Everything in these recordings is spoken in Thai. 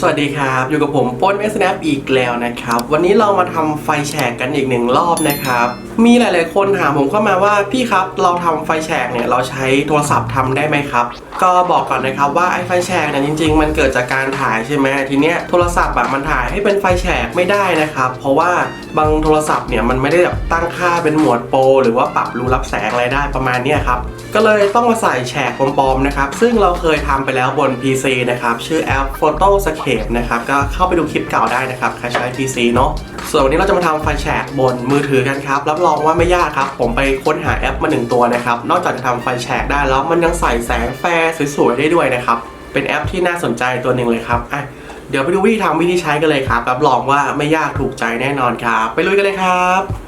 สวัสดีครับ อยู่กับผมป้น snap อีกแล้วนะครับ วันนี้เรามาทำไฟแฉกกันอีกหนึ่งรอบนะครับ มีหลาย ๆ คนถามผมเข้ามาว่าพี่ครับเราทำไฟแฉกเนี่ยเราใช้โทรศัพท์ทำได้ไหมครับ ก็บอกก่อนนะครับว่าไอ้ไฟแฉกเนี่ยจริง ๆ มันเกิดจากการถ่ายใช่ไหมทีเนี้ยโทรศัพท์อะมันถ่ายให้เป็นไฟแฉกไม่ได้นะครับ เพราะว่าบางโทรศัพท์เนี่ยมันไม่ได้แบบตั้งค่าเป็นหมวดโปรหรือว่าปรับรูรับแสงอะไรได้ประมาณนี้ครับก็เลยต้องมาใส่แฉกปลอม ๆ นะครับ ซึ่งเราเคยทำไปแล้วบน PC นะครับชื่อแอป Photoscape นะครับก็เข้าไปดูคลิปเก่าได้นะครับใครใช้ PC เนาะ ส่วนวันนี้เราจะมาทำไฟแฉกบนมือถือกันครับ รับรองว่าไม่ยากครับ ผมไปค้นหาแอปมาหนึ่งตัวนะครับ นอกจากจะทำไฟแฉกได้แล้วมันยังใส่แสงแฟร์สวยๆได้ด้วยนะครับ เป็นแอปที่น่าสนใจตัวหนึ่งเลยครับอะเดี๋ยวไปดูวิธีทำวิธีใช้กันเลยครับ รับรองว่าไม่ยากถูกใจแน่นอนครับ ไปลุยกันเลยครับ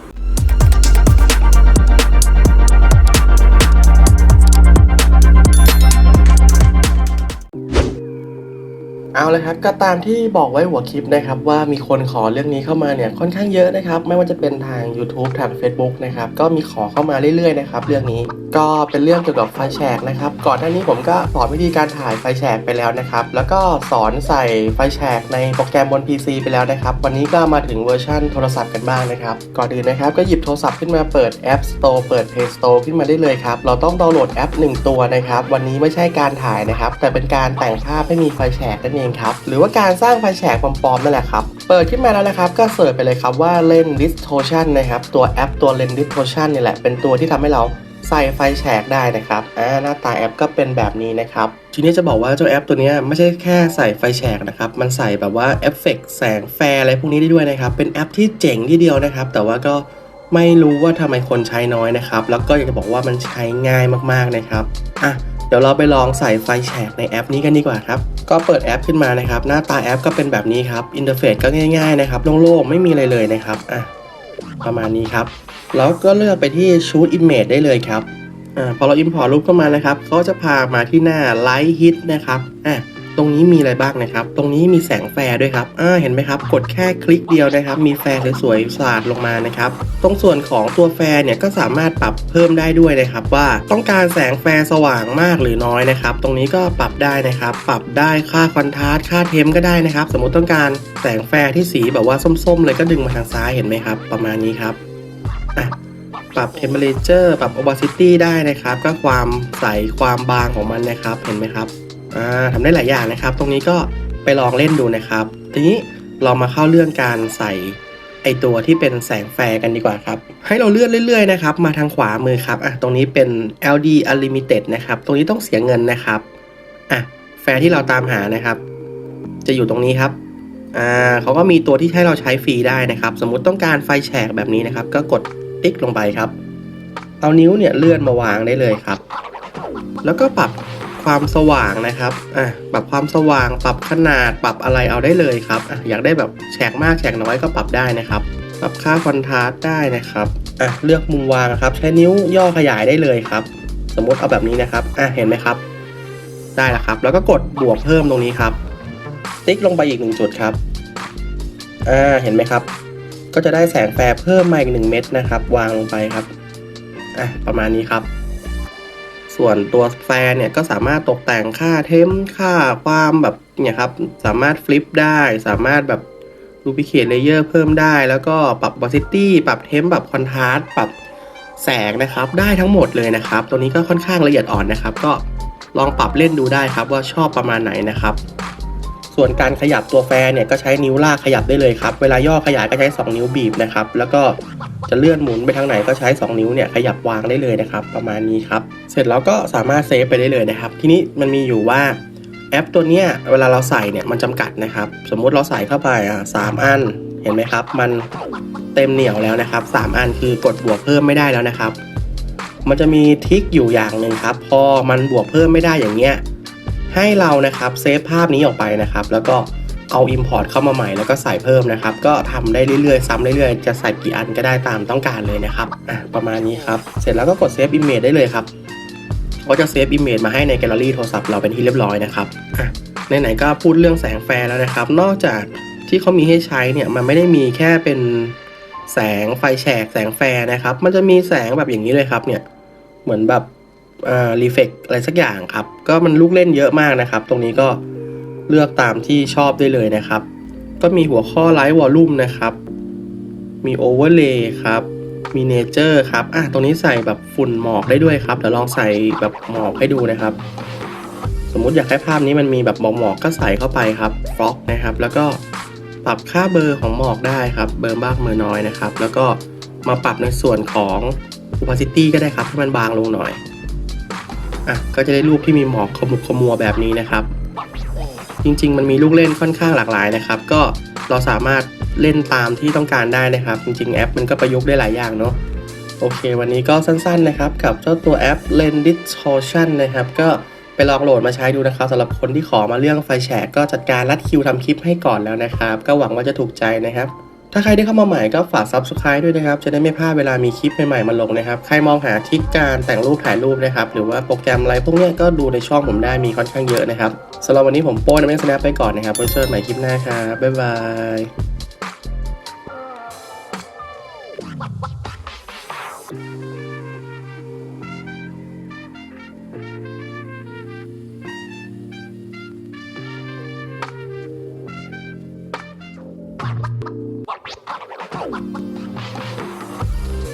เอาเลยครับก็ตามที่บอกไว้หัวคลิปนะครับว่ามีคนขอเรื่องนี้เข้ามาเนี่ยค่อนข้างเยอะนะครับไม่ว่าจะเป็นทาง YouTube ทาง Facebook นะครับก็มีขอเข้ามาเรื่อยๆนะครับเรื่องนี้ก็เป็นเรื่องเกี่ยวกับไฟแฉกนะครับก่อนหน้านี้ผมก็สอนวิธีการถ่ายไฟแฉกไปแล้วนะครับแล้วก็สอนใส่ไฟแฉกในโปรแกรมบน PC ไปแล้วนะครับวันนี้ก็มาถึงเวอร์ชันโทรศัพท์กันบ้างนะครับก่อนอื่นนะครับก็หยิบโทรศัพท์ขึ้นมาเปิด App Store เปิด Play Store ขึ้นมาได้เลยครับเราต้องดาวน์โหลดแอปหนึ่งตัวนะครับวันนี้ไม่ใช่การถ่ายนะครับแต่เป็นการแต่งภาพให้มีไฟแฉกนั่นเองครับ หรือว่าการสร้างไฟแฉกปลอมๆนั่นแหละครับ เปิดขึ้นมาแล้วนะครับ ก็เสิร์ชไปเลยครับว่าเล่น distortion นะครับ ตัวแอปตัวเลน distortion นี่แหละ เป็นตัวที่ทำให้เราใส่ไฟแฉกได้นะครับอ่าหน้าตาแอปก็เป็นแบบนี้นะครับ ทีนี้จะบอกว่าเจ้าแอปตัวนี้ไม่ใช่แค่ใส่ไฟแฉกนะครับ มันใส่แบบว่าเอฟเฟกต์แสงแฟร์อะไรพวกนี้ได้ด้วยนะครับ เป็นแอปที่เจ๋งที่เดียวนะครับ แต่ว่าก็ไม่รู้ว่าทำไมคนใช้น้อยนะครับ แล้วก็อยากจะบอกว่ามันใช้ง่ายมากๆนะครับ อะ เดี๋ยวเราไปลองใส่ไฟแฉกในแอปนี้กันดีกว่าครับ ก็เปิดแอปขึ้นมานะครับ หน้าตาแอปก็เป็นแบบนี้ครับ อินเทอร์เฟซก็ง่ายๆนะครับ โล่งๆ ไม่มีอะไรเลยนะครับ อะ ประมาณนี้ครับ แล้วก็เลือกไปที่ Shoot Image ได้เลยครับ อ่า พอเรา Import รูปเข้ามานะครับ เขาจะพามาที่หน้า Light Hit นะครับ อะ ตรงนี้มีอะไรบ้างนะครับ ตรงนี้มีแสงแฟร์ด้วยครับอ่าเห็นไหมครับ กดแค่คลิกเดียวนะครับ มีแฟร์สวยๆสาดลงมานะครับ ตรงส่วนของตัวแฟร์เนี่ยก็สามารถปรับเพิ่มได้ด้วยนะครับ ว่าต้องการแสงแฟร์สว่างมากหรือน้อยนะครับ ตรงนี้ก็ปรับได้นะครับ ปรับได้ค่าคอนทราสต์ค่าเทมก็ได้นะครับ สมมติต้องการแสงแฟร์ที่สีแบบว่าส้มๆ เลยก็ดึงมาทางซ้ายเห็นไหมครับ ประมาณนี้ครับอะปรับ temperature ปรับ opacity ได้นะครับ ก็ความใสความบางของมันนะครับ เห็นไหมครับ อ่าทำได้หลายอย่างนะครับ ตรงนี้ก็ไปลองเล่นดูนะครับ ทีนี้เรามาเข้าเรื่องการใส่ไอตัวที่เป็นแสงแฟร์กันดีกว่าครับ ให้เราเลื่อนเรื่อยๆนะครับ มาทางขวามือครับอะตรงนี้เป็น LD Unlimited นะครับ ตรงนี้ต้องเสียเงินนะครับอะแฟร์ที่เราตามหานะครับ จะอยู่ตรงนี้ครับอ่าเขาก็มีตัวที่ให้เราใช้ฟรีได้นะครับ สมมุติต้องการไฟแฉกแบบนี้นะครับ ก็กดติ๊กลงไปครับ เอานิ้วเนี่ยเลื่อนมาวางได้เลยครับ แล้วก็ปรับ ความสว่างนะครับอะปรับความสว่าง ปรับขนาด ปรับอะไรเอาได้เลยครับอะอยากได้แบบแฉกมากแฉกน้อยก็ปรับได้นะครับ ปรับค่าคอนทราสต์ได้นะครับอะเลือกมุมวางครับ ใช้นิ้วย่อขยายได้เลยครับ สมมติเอาแบบนี้นะครับอะเห็นไหมครับ ได้แล้วครับ แล้วก็กดบวกเพิ่มตรงนี้ครับ ติ๊กลงไปอีกหนึ่งจุดครับอ่าเห็นไหมครับ ก็จะได้แสงแฟร์เพิ่มมาอีกหนึ่งเม็ดนะครับ วางลงไปครับอะประมาณนี้ครับ ส่วนตัวแฟร์เนี่ยก็สามารถตกแต่งค่าเทมค่าความแบบเนี่ยครับสามารถฟลิปได้สามารถแบบรูปิเคทเลเยอร์เพิ่มได้ แล้วก็ปรับบอสิตี้ปรับเทมปรับคอนทราสต์ปรับแสงนะครับได้ทั้งหมดเลยนะครับ ตัวนี้ก็ค่อนข้างละเอียดอ่อนนะครับ ก็ลองปรับเล่นดูได้ครับว่าชอบประมาณไหนนะครับ ส่วนการขยับตัวแฟร์เนี่ยก็ใช้นิ้วลากขยับได้เลยครับ เวลาย่อขยายก็ใช้ 2 นิ้วบีบนะครับ แล้วก็จะเลื่อนหมุนไปทางไหนก็ใช้ 2 นิ้วเนี่ยขยับวางได้เลยนะครับ ประมาณนี้ครับ เสร็จแล้วก็สามารถเซฟไปได้เลยนะครับ ทีนี้มันมีอยู่ว่าแอปตัวเนี้ยเวลาเราใส่เนี่ยมันจำกัดนะครับ สมมุติเราใส่เข้าไปอะสามอันเห็นไหมครับ มันเต็มเหนียวแล้วนะครับ 3 อันคือกดบวกเพิ่มไม่ได้แล้วนะครับ มันจะมีทิกอยู่อย่างหนึ่งครับ พอมันบวกเพิ่มไม่ได้อย่างเงี้ย ให้เรานะครับเซฟภาพนี้ออกไปนะครับ แล้วก็เอา Import เข้ามาใหม่แล้วก็ใส่เพิ่มนะครับ ก็ทำได้เรื่อยๆ ซ้ำเรื่อยๆ จะใส่กี่อันก็ได้ตามต้องการเลยนะครับอะประมาณนี้ครับ เสร็จแล้วก็กด Save Image ได้เลยครับก็จะ Save Image มาให้ในแกลเลอรี่โทรศัพท์เราเป็นที่เรียบร้อยนะครับอะไหนๆก็พูดเรื่องแสงแฟร์แล้วนะครับ นอกจากที่เขามีให้ใช้เนี่ยมันไม่ได้มีแค่เป็นแสงไฟแฉกแสงแฟร์นะครับ มันจะมีแสงแบบอย่างนี้เลยครับเนี่ยเหมือนแบบ อ่ารีเฟกอะไรสักอย่างครับ ก็มันลูกเล่นเยอะมากนะครับ ตรงนี้ก็เลือกตามที่ชอบได้เลยนะครับ ก็มีหัวข้อไลท์วอลลุ่มนะครับ มีโอเวอร์เลย์ครับ มีเนเจอร์ครับ อะ ตรงนี้ใส่แบบฝุ่นหมอกได้ด้วยครับ เดี๋ยวลองใส่แบบหมอกให้ดูนะครับ สมมุติอยากให้ภาพนี้มันมีแบบหมอกหมอกๆก็ใส่เข้าไปครับฟล็อกนะครับ แล้วก็ปรับค่าเบอร์ของหมอกได้ครับ เบอร์มากเบอร์น้อยนะครับ แล้วก็มาปรับในส่วนของ opacity ก็ได้ครับ ให้มันบางลงหน่อย อะก็จะได้รูปที่มีหมอกขมุกขมัวแบบนี้นะครับ จริงๆ มันมีลูกเล่นค่อนข้างหลากหลายนะครับ ก็เราสามารถเล่นตามที่ต้องการได้นะครับ จริงๆ แอปมันก็ประยุกต์ได้หลายอย่างเนาะโอเค วันนี้ก็สั้นๆนะครับ กับเจ้าตัวแอป Lens Distortion นะครับ ก็ไปลองโหลดมาใช้ดูนะครับสำหรับคนที่ขอมาเรื่องไฟแฉกก็จัดการรัดคิวทำคลิปให้ก่อนแล้วนะครับ ก็หวังว่าจะถูกใจนะครับ ถ้าใครได้เข้ามาใหม่ก็ฝาก Subscribe ด้วยนะครับ จะได้ไม่พลาดเวลามีคลิปใหม่ๆมาลงนะครับ ใครมองหาทิศการแต่งรูปถ่ายรูปนะครับ หรือว่าโปรแกรมอะไรพวกนี้ก็ดูในช่องผมได้มีค่อนข้างเยอะนะครับสำหรับวันนี้ผมโป้นเมสแนปไปก่อนนะครับไว้เจอกันใหม่คลิปหน้าครับบ๊ายบาย